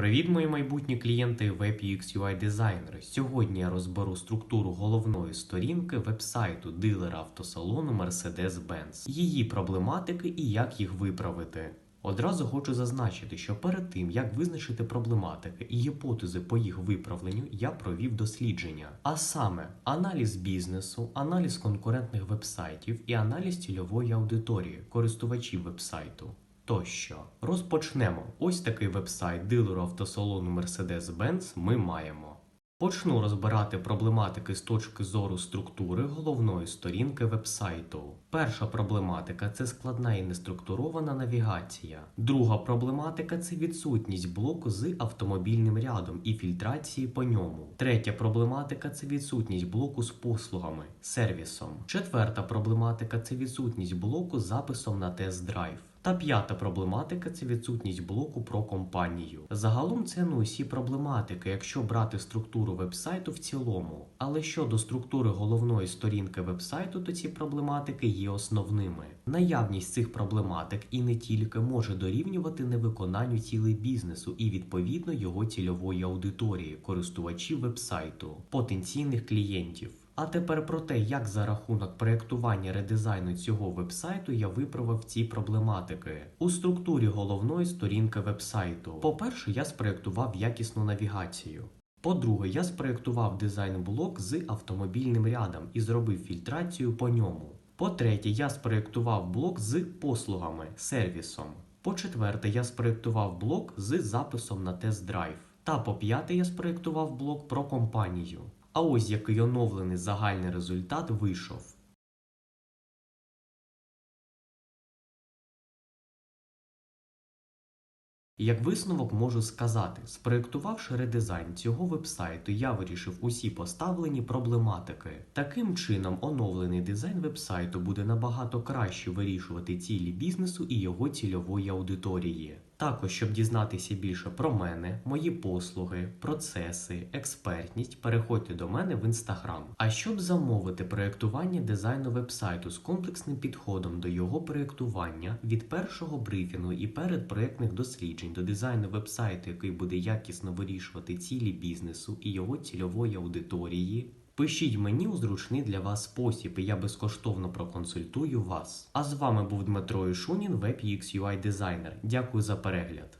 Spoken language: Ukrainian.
Привіт, мої майбутні клієнти WebUX UI дизайнери. Сьогодні я розберу структуру головної сторінки вебсайту дилера автосалону Mercedes-Benz, її проблематики і як їх виправити. Одразу хочу зазначити, що перед тим як визначити проблематики і гіпотези по їх виправленню, я провів дослідження, а саме аналіз бізнесу, аналіз конкурентних вебсайтів і аналіз цільової аудиторії, користувачів вебсайту. Тощо розпочнемо. Ось такий вебсайт дилеру автосалону Mercedes-Benz ми маємо. Почну розбирати проблематики з точки зору структури головної сторінки вебсайту. Перша проблематика це складна і неструктурована навігація. Друга проблематика це відсутність блоку з автомобільним рядом і фільтрації по ньому. Третя проблематика це відсутність блоку з послугами, сервісом. Четверта проблематика це відсутність блоку з записом на тест-драйв. Та п'ята проблематика це відсутність блоку про компанію. Загалом це не усі проблематики, якщо брати структуру вебсайту в цілому. Але щодо структури головної сторінки вебсайту, то ці проблематики є основними. Наявність цих проблематик і не тільки може дорівнювати невиконанню цілей бізнесу і відповідно його цільової аудиторії, користувачів вебсайту, потенційних клієнтів. А тепер про те, як за рахунок проєктування редизайну цього вебсайту я виправив ці проблематики у структурі головної сторінки вебсайту. По-перше, я спроєктував якісну навігацію. По-друге, я спроєктував дизайн-блок з автомобільним рядом і зробив фільтрацію по ньому. По-третє, я спроєктував блок з послугами, сервісом. По-четверте, я спроєктував блок з записом на тест-драйв. Та по п'яте, я спроєктував блок про компанію. А ось який оновлений загальний результат вийшов. Як висновок можу сказати, спроєктувавши редизайн цього вебсайту, я вирішив усі поставлені проблематики. Таким чином, оновлений дизайн вебсайту буде набагато краще вирішувати цілі бізнесу і його цільової аудиторії. Також, щоб дізнатися більше про мене, мої послуги, процеси, експертність, переходьте до мене в інстаграм. А щоб замовити проєктування дизайну вебсайту з комплексним підходом до його проєктування від першого брифінгу і передпроєктних досліджень до дизайну вебсайту, який буде якісно вирішувати цілі бізнесу і його цільової аудиторії. Пишіть мені у зручний для вас спосіб, і я безкоштовно проконсультую вас. А з вами був Дмитро Ішунін, WebUX UI дизайнер. Дякую за перегляд.